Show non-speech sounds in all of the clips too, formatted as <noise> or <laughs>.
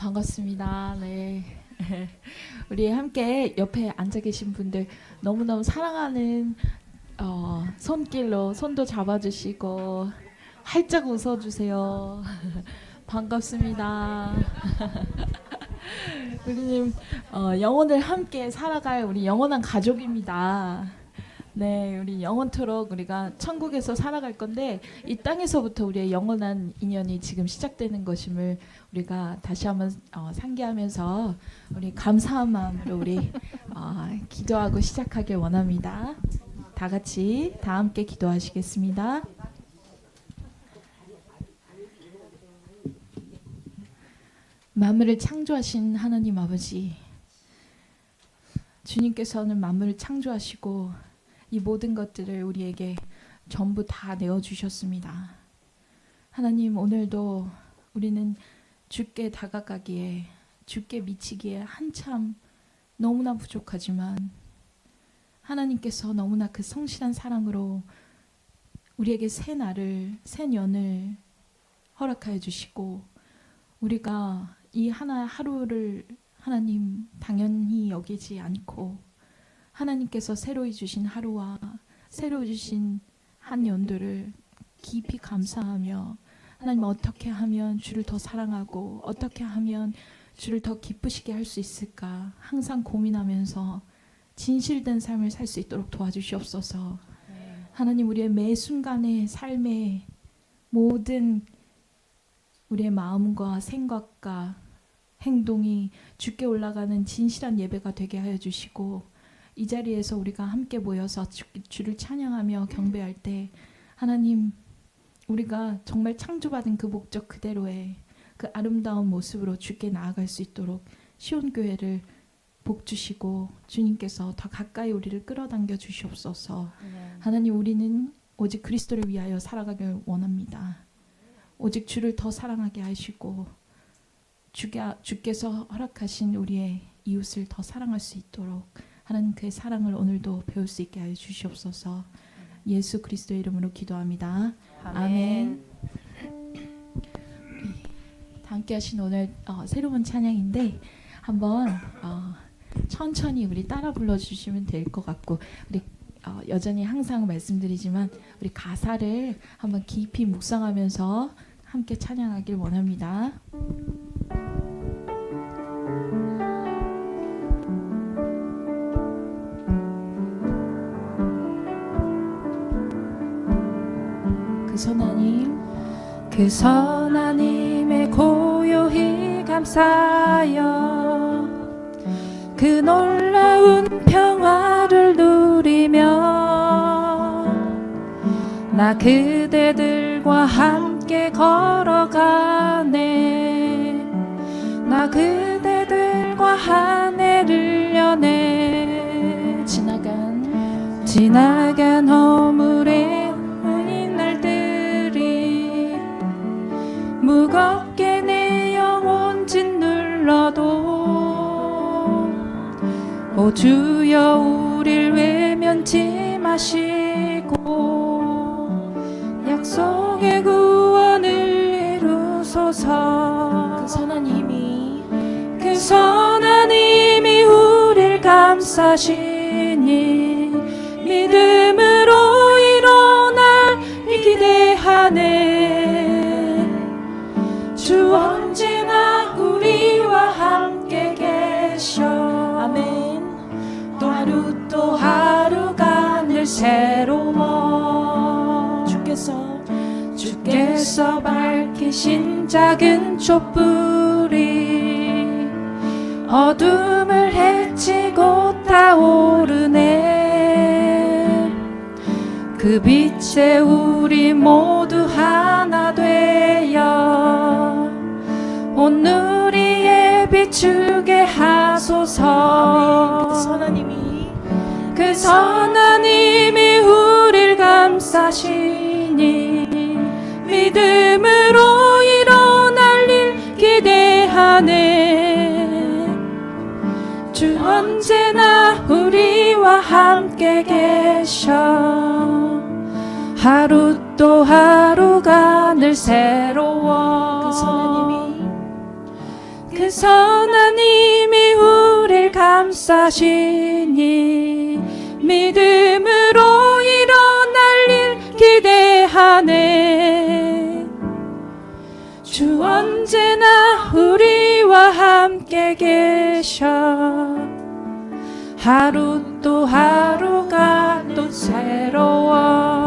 반갑습니다. 네. <laughs> 우리 함께 옆에 앉아 계신 분들 너무너무 사랑하는 어, 손길로 손도 잡아주시고 활짝 웃어주세요. <laughs> 반갑습니다. <laughs> 우리님 어, 영혼을 함께 살아갈 우리 영원한 가족입니다. 네, 우리 영원토록 우리가 천국에서 살아갈 건데 이 땅에서부터 우리의 영원한 인연이 지금 시작되는 것임을 우리가 다시 한번 어, 상기하면서 우리 감사한 마음으로 우리 어, 기도하고 시작하길 원합니다. 다 같이 다 함께 기도하시겠습니다. 만물을 창조하신 하나님 아버지 주님께서는 만물을 창조하시고 이 모든 것들을 우리에게 전부 다 내어 주셨습니다. 하나님 오늘도 우리는 주께 다가가기에 주께 미치기에 한참 너무나 부족하지만 하나님께서 너무나 그 성실한 사랑으로 우리에게 새 날을 새 년을 허락하여 주시고 우리가 이 하나 하루를 하나님 당연히 여기지 않고 하나님께서 새로이 주신 하루와 새로 주신 한 연도를 깊이 감사하며 하나님 어떻게 하면 주를 더 사랑하고 어떻게 하면 주를 더 기쁘시게 할 수 있을까 항상 고민하면서 진실된 삶을 살 수 있도록 도와주시옵소서. 하나님 우리의 매 순간의 삶의 모든 우리의 마음과 생각과 행동이 주께 올라가는 진실한 예배가 되게 하여 주시고 이 자리에서 우리가 함께 모여서 주, 주를 찬양하며 경배할 때 하나님 우리가 정말 창조받은 그 목적 그대로의 그 아름다운 모습으로 주께 나아갈 수 있도록 시온 교회를 복 주시고 주님께서 더 가까이 우리를 끌어당겨 주시옵소서. 하나님 우리는 오직 그리스도를 위하여 살아가길 원합니다. 오직 주를 더 사랑하게 하시고 주께, 주께서 허락하신 우리의 이웃을 더 사랑할 수 있도록 하나님 그의 사랑을 오늘도 배울 수 있게 하여 주시옵소서. 예수 그리스도의 이름으로 기도합니다. 아멘. 다 함께 하신 오늘 어, 새로운 찬양인데 한번 어, 천천히 우리 따라 불러주시면 될 것 같고 우리 어, 여전히 항상 말씀드리지만 우리 가사를 한번 깊이 묵상하면서 함께 찬양하길 원합니다. 선하님 그 선하님의 고요히 감사하여 그 놀라운 평화를 누리며 나 그대들과 함께 걸어가네. 나 그대들과 한 해를 여네. 지나간 지나간 허물의 오 주여 우릴 외면치 마시고 약속의 구원을 이루소서. 그 선하님이 그 선하님이 우릴 감싸시니 믿음으로 일어날 기대하네 주께서 주께서 밝히신 작은 촛불이 어둠을 헤치고 타오르네. 그 빛에 우리 모두 하나 되어 오늘이에 비추게 그 하소서. 선하님이 그 선하님이 우릴 감싸시 니 믿음으로 일어날 일 기대하네. 주 언제나 우리와 함께 계셔. 하루 또 하루가 늘 새로워. 그 선하님이. 그 선한 힘이 우릴 감싸시니 믿음으로 일어날 일 기대 하네. 주 언제나 우리와 함께 계셔. 하루 또 하루가 또 새로워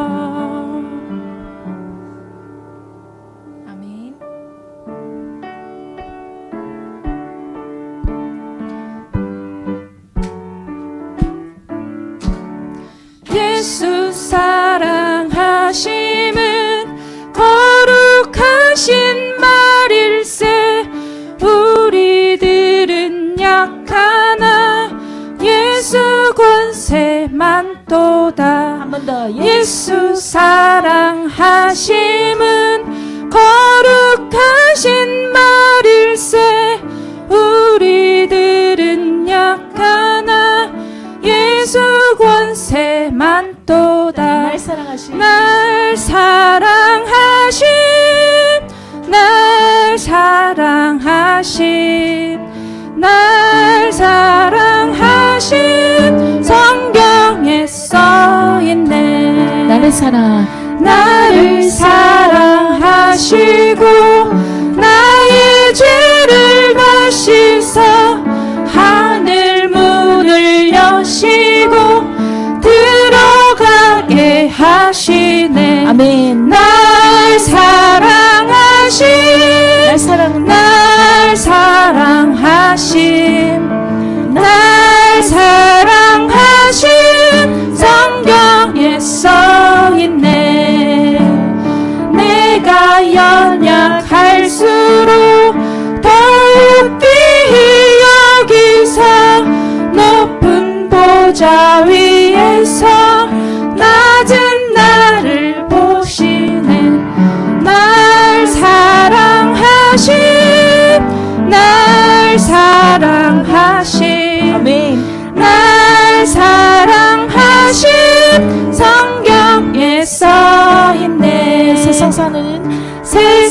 번 더. 예수 사랑하 나를 사랑 나를 사랑하시고 나의 죄를 다씻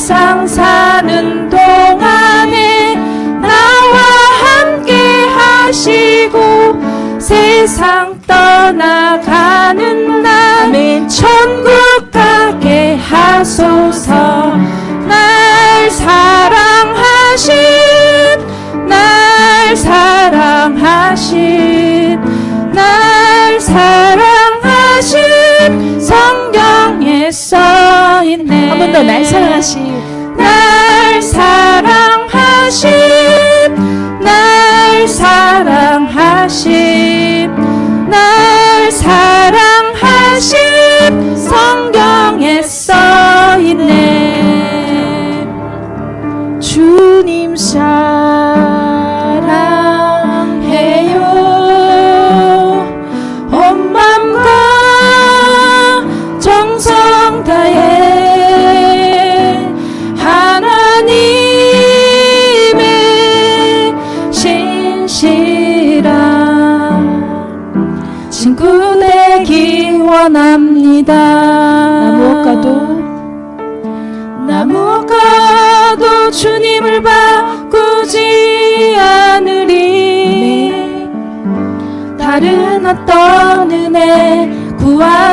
세상 사는 동안에 나와 함께 하시고 세상 떠나가는 날. 천국 가게 하소서. 날 사랑하신 날 사랑하신 날 사랑하신 성경에 써있네. 한 번 더 날 사랑하신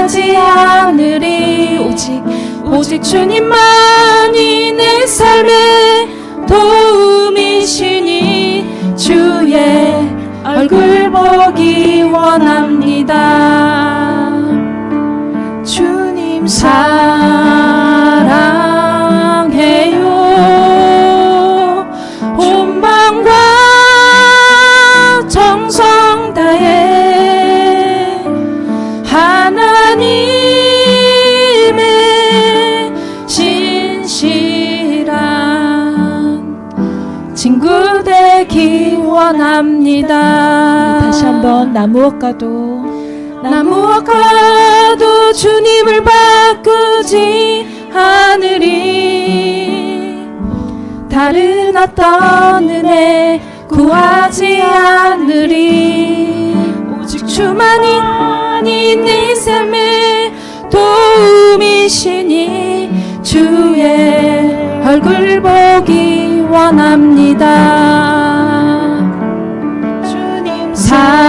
구하지 않으리. 오직 오직 주님만이 내 삶의 도움이시니 주의 얼굴 보기 원합니다 되기 원합니다. 다시 한번 나 무엇과도. 나 무엇과도 주님을 바꾸지 않으리 다른 어떤 은혜 구하지 않으리. 오직 주만이 내 삶의 도움이시니 주의 얼굴 보기 원합니다 time.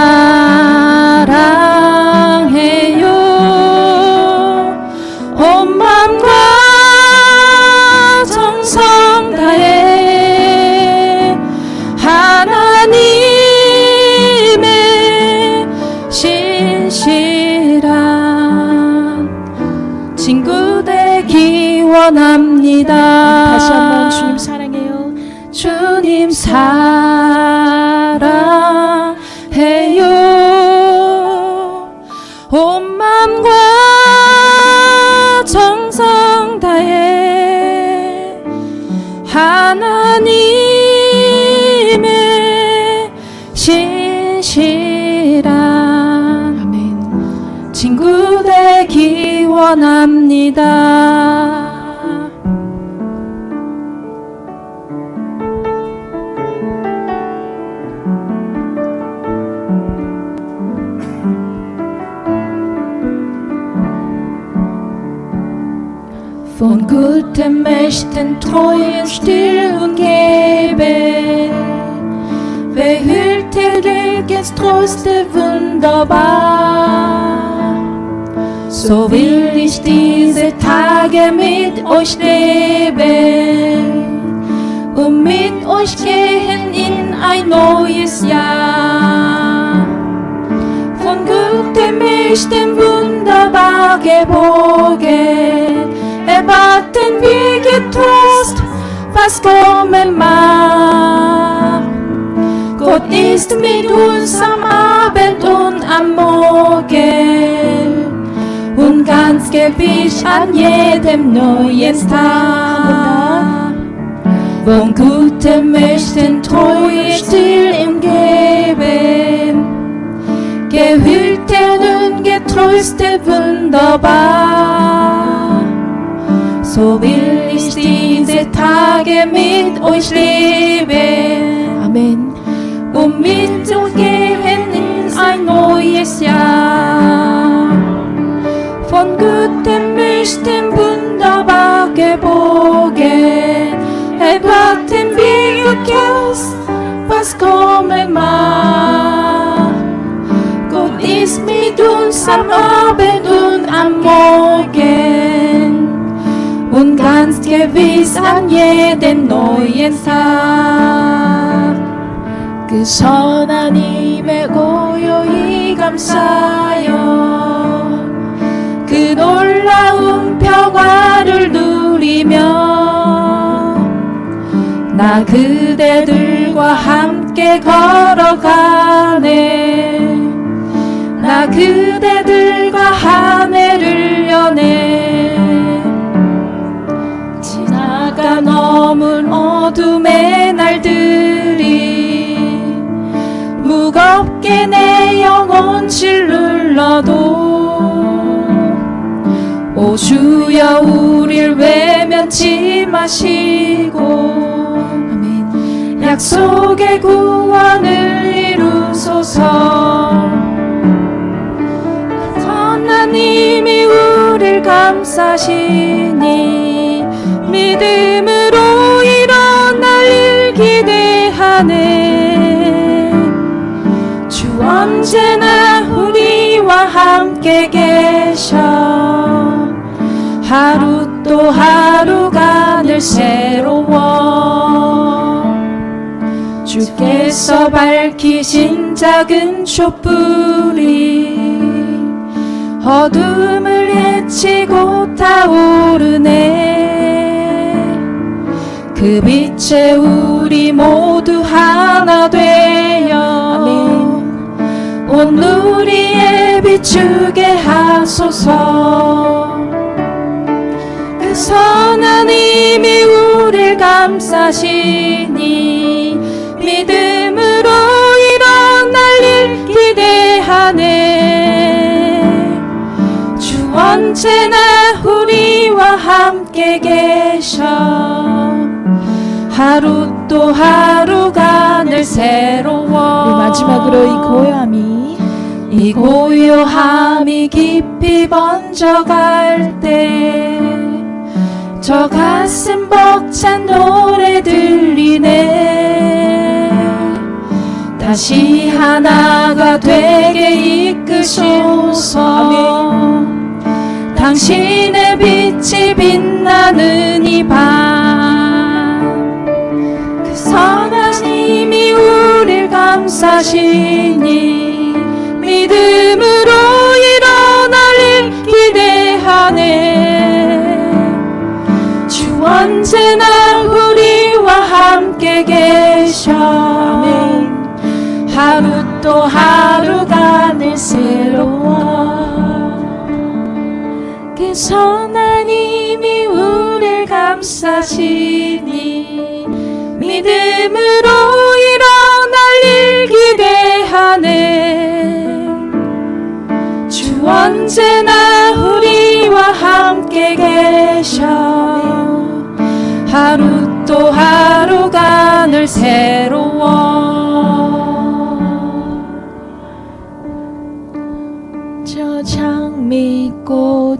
되기 원합니다. Von guten Mächten treuen still und geben. Behülte Lügens Tröste wunderbar. So will ich diese Tage mit euch leben und mit euch gehen in ein neues Jahr. Von guten Mächten wunderbar gebogen, erwarten wir getrost, was kommen mag. Gott ist mit uns am Abend und am Morgen gewiss an jedem neuen Tag. Von guten Mächten Treue still im Geben, gehütet und getröstet wunderbar. So will ich diese Tage mit euch leben 아멘. und mit uns gehen in ein neues Jahr Von guten Mächten wunderbar gebogen, erwarten wir gewiss, was kommen mag. Gott ist mit uns am Abend und am Morgen und ganz gewiss an jedem neuen Tag. 그 선한 힘에 고요히 감사여 그 놀라운 평화를 누리며 나 그대들과 함께 걸어가네. 나 그대들과 한 해를 여네. 지나가 넘은 어둠의 날들이 무겁게 내 영혼 짓눌러도 오 주여 우릴 외면치 마시고. 아멘. 약속의 구원을 이루소서. 하나님이 우릴 감싸시니 믿음으로 일어날 일 기대하네. 주 언제나 우리와 함께 계셔 하루 또 하루가 늘 새로워. 주께서 밝히신 작은 촛불이 어둠을 헤치고 타오르네. 그 빛에 우리 모두 하나 되어 온 우리에 비추게 하소서. 그 선한 힘이 우릴 감싸시니 믿음으로 일어날 일 기대하네. 주 언제나 우리와 함께 계셔. 하루 또 하루가 늘 새로워. 마지막으로 이 고요함이 이 고요함이 깊이 번져갈 때 저 가슴 벅찬 노래 들리네. 다시 하나가 되게 이끄소서. 당신의 빛이 빛나는 이밤그 선한 힘이 우릴 감싸시니 또 하루가 늘 새로워 그 선하님이 우릴 감싸시니 믿음으로 일어날 일 기대하네. 주 언제나 우리와 함께 계셔. 하루 또 하루가 늘 새로워. mi go.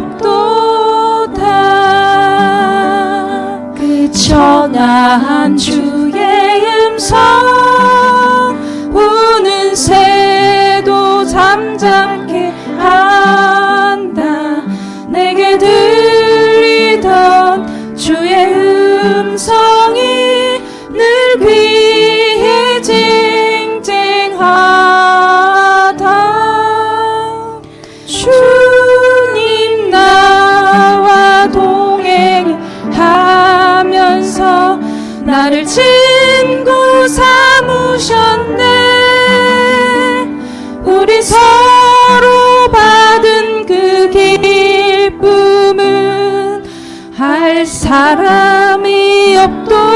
납도다 그 천하한 주의 음성 우는 새도 잠잠 사람이 없도